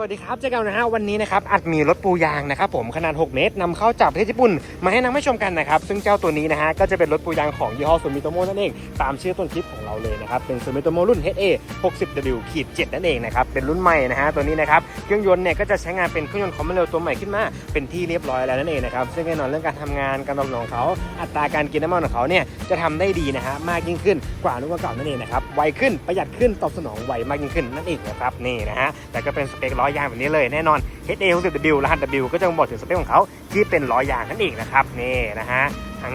สวัสดีครับเจอกันนะฮะวันนี้นะครับอัดมีรถปูยางนะครับผมขนาด 6 เมตรนำเข้าจากประเทศญี่ปุ่น มาให้นักไม่ชมกันนะครับซึ่งเจ้าตัวนี้นะฮะก็จะเป็นรถปูยางของยี่ห้อซูมิโตโมนั่นเองตามชื่อต้นคลิปของเราเลยนะครับเป็นซูมิโตโมรุ่น HA 60W ขีด7นั่นเองนะครับเป็นรุ่นใหม่นะฮะตัวนี้นะครับเครื่องยนต์เนี่ยก็จะใช้งานเป็นเครื่องยนต์คอมเมเร็วตัวใหม่ขึ้นมาเป็นที่เรียบร้อยแล้วนั่นเองนะครับซึ่งแน่นอนเรื่องการทำงานการตอบสนองของเขาอัตราการกินน้ำมันของเขาเนี่ยจะทำได้ดีนะฮะมากยิ่งขึ้นกว่ารุ่นเก่าๆนั่นเองนะครับไวขึ้นประหยัดขึ้นตอบสนองไวมากยิ่งขึ้นนั่นเองนะครับนี่นะฮะแต่ก็เป็นสเปคล้อยางแบบนี้เลยแน่นอน HA 60W รหัส W ก็จะบอกถึงสเปคของเขาที่เป็นล้อยางนั่นเองนะครับนี่นะฮะ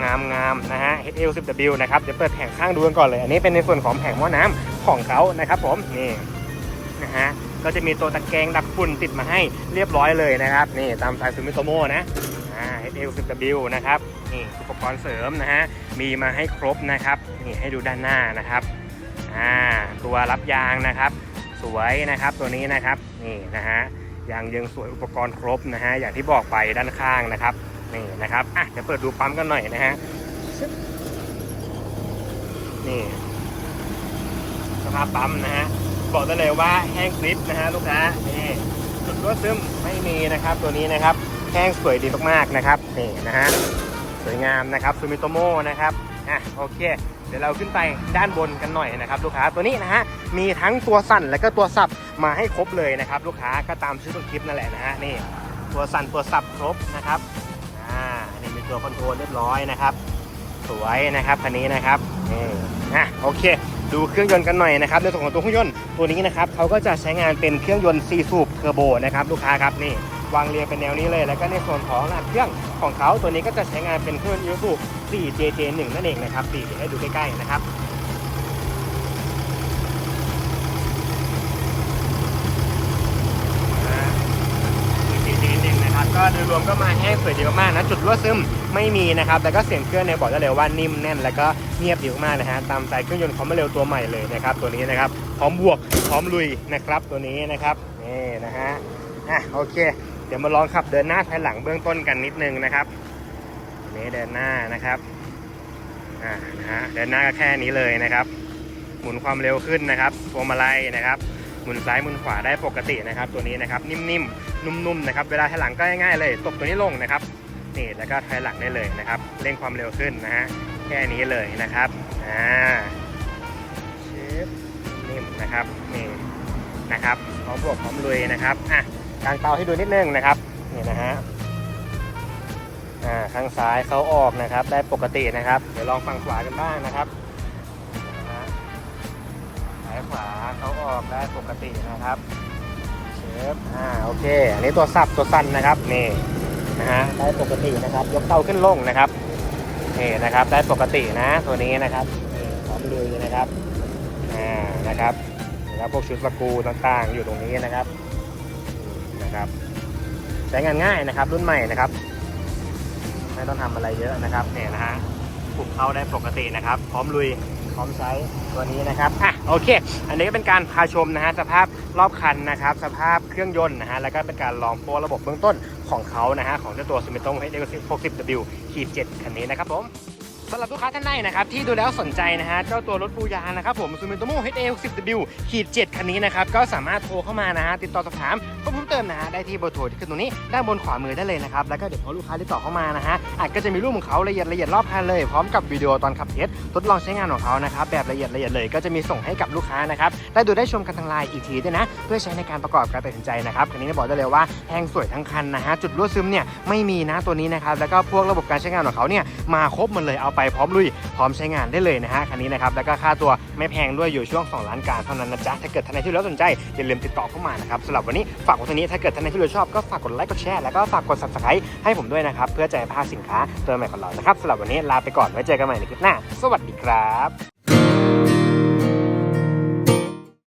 งามงามๆนะฮะ HA 60W นะครับเดี๋ยวเปิดแผงข้างดูกันก่อนเลย อันนี้เป็นในส่วนของแผงหม้อน้ำของเขานะครับผมนี่นะฮะก็จะมีตัวตะแกรงดักฝุ่นติดมาให้เรียบร้อยเลยนะครับนี่ตามสายซูมิโตโมนะอ่า HA 60W นะครับนี่อุปกรณ์เสริมนะฮะมีมาให้ครบนะครับนี่ให้ดูด้านหน้านะครับอ่าตัวรับยางนะครับ สวยนะครับ ตัวนี้นะครับนี่นะฮะยางยังสวยอุปกรณ์ครบนะฮะอย่างที่บอกไปด้านข้างนะครับนี่นะครับอะเดี๋ยวเปิดดูปั๊มกันหน่อยนะฮะนี่สภาพปั๊มนะฮะบอกได้เลยว่าแห้งกริบนะฮะลูกค้านี่จุดรั่วซึมไม่มีนะครับ ตัวนี้นะครับแห้งสวยดีมากๆนะครับนี่นะฮะสวยงามนะครับซูมิโตโมนะครับอะโอเค เดี๋ยวเราขึ้นไปด้านบนกันหน่อยนะครับลูกค้าตัวนี้นะฮะมีทั้งตัวสั่นและก็ตัวสับมาให้ครบเลยนะครับ ลูกค้าก็ตามชื่อต้นคลิปนั่นแหละนะฮะนี่ตัวสั่นตัวสับครบนะครับอ่าอันนี้มีตัวคอนโทรลเรียบร้อยนะครับ สวยนะครับคันนี้นะครับนี่นะโอเค ดูเครื่องยนต์กันหน่อยนะครับในส่วนของตัวเครื่องยนต์ตัวนี้นะครับเขาก็จะใช้งานเป็นเครื่องยนต์4สูบเทอร์โบนะครับลูกค้าครับนี่ วางเรียงเป็นแนวนี้เลย แล้วก็ในส่วนของรหัสเครื่องของเขาตัวนี้ก็จะใช้งานเป็นเครื่องยนต์ Isuzu 4JJ1 นั่นเองนะครับปีเดี๋ยวให้ดูใกล้ๆนะครับสีดีหนึ่งนะครับก็โดยรวมก็มาแห้งสวยดีมากๆนะจุดรั่วซึมไม่มีนะครับแล้วก็เสียงเครื่องเนี่ยบอกได้เลยว่านิ่มแน่น แล้วก็เงียบดีมากนะฮะตามสายเครื่องยนต์คอมเร็วตัวใหม่เลยนะครับตัวนี้นะครับพร้อมบวกพร้อมลุยนะครับตัวนี้นะครับนี่นะฮะอะโอเค ดี๋ยวมาลองขับเดินหน้าถอยหลังเบื้องต้นกันนิดนึงนะครับนี่เดินหน้านะครับอ่านะฮะเดินหน้าก็แค่นี้เลยนะครับ หมุนความเร็วขึ้นนะครับพวงมาลัยนะครับ หมุนซ้ายหมุนขวาได้ปกตินะครับ ตัวนี้นะครับนิ่มๆนุ่มๆนะครับ เวลาถอยหลังก็ง่ายๆเลย ตบตัวนี้ลงนะครับนี่แล้วก็ถอยหลังได้เลยนะครับเร่งความเร็วขึ้นนะฮะแค่นี้เลยนะครับอ่าเชฟนิ่มนะครับนี่นะครับพร้อมบวกพร้อมลุยนะครับอะ กางเตาให้ดูนิดนึงนะครับนี่นะฮะอ่าข้างซ้ายเขาออกนะครับ ได้ปกตินะครับ เดี๋ยวลองฝั่งขวากันบ้างนะครับนะฮะซ้ายขวาเขาออกได้ปกตินะครับเชฟอ่าโอเค อันนี้ตัวสับตัวสั้นนะครับนี่นะฮะได้ปกตินะครับ ยกเตาขึ้นลงนะครับนี่นะครับได้ปกตินะตัวนี้นะครับนี่พร้อมลุยนะครับอ่านะครับแล้วพวกชุดสกูต่างๆอยู่ตรงนี้นะครับ นะครับ ใช้งานง่ายนะครับ รุ่นใหม่นะครับ ไม่ต้องทำอะไรเยอะนะครับเนี่ยนะฮะปลุกเข้าได้ปกตินะครับ พร้อมลุยพร้อมใช้ตัวนี้นะครับอะโอเค อันนี้ก็เป็นการพาชมนะฮะสภาพรอบคันนะครับ สภาพเครื่องยนต์นะฮะแล้วก็เป็นการลองโปรระบบเบื้องต้นของเขานะฮะของเจ้าตัว Sumitomo HX 60W ขีด7คันนี้นะครับผมสำหรับลูกค้าท่านใดนะครับที่ดูแล้วสนใจนะฮะเจ้าตัวรถปูยางนะครับผม Sumitomo HA 60W ขีด7คันนี้นะครับก็สามารถโทรเข้ามานะฮะติดต่อสอบถามเพิ่ม เติมนะฮะได้ที่เบอร์โทรที่ขึ้นตรงนี้ด้านบนขวามือได้เลยนะครับแล้วก็เดี๋ยวพอลูกค้าติดต่อเข้ามานะฮะอาจก็จะมีรูปของเขาละเอียดละเอียดรอบคันเลยพร้อมกับวิดีโอตอนขับเทสทดลองใช้งานของเขานะครับแบบละเอียดละเอียดเลยก็จะมีส่งให้กับลูกค้านะครับได้ดูได้ชมกันทางไลน์อีกทีด้วยนะเพื่อใช้ในการประกอบการตัดสินใจนะครับคันนี้บอกได้เลยว่าแห้งสวยทั้งคันนะฮะจุดรั่วซึมเนี่ยไม่มีนะตัวนี้นะครับแล้วก็พวกระบบการใช้งานของเขาเนี่ยมาครบหมดเลยเอาไปพร้อมลุยพร้อมใช้งานได้เลยนะฮะคันนี้นะครับแล้วก็ค่าตัวไม่แพงด้วยอยู่ช่วง 2 ล้านการเท่านั้นนะจ๊ะถ้าเกิดท่านใดที่แล้วสนใจอย่าลืมติดต่อเข้ามานะครับสำหรับวันนี้ฝากไว้เท่านี้ถ้าเกิดท่านใดที่รู้ชอบก็ฝากกดไลค์กดแชร์แล้วก็ฝากกด subscribe ให้ผมด้วยนะครับ เพื่อจะไม่พลาดสินค้าตัวใหม่ของเรานะครับสำหรับวันนี้ลาไปก่อนไว้เจอกันใหม่ในคลิปหน้า สวัสดีครับ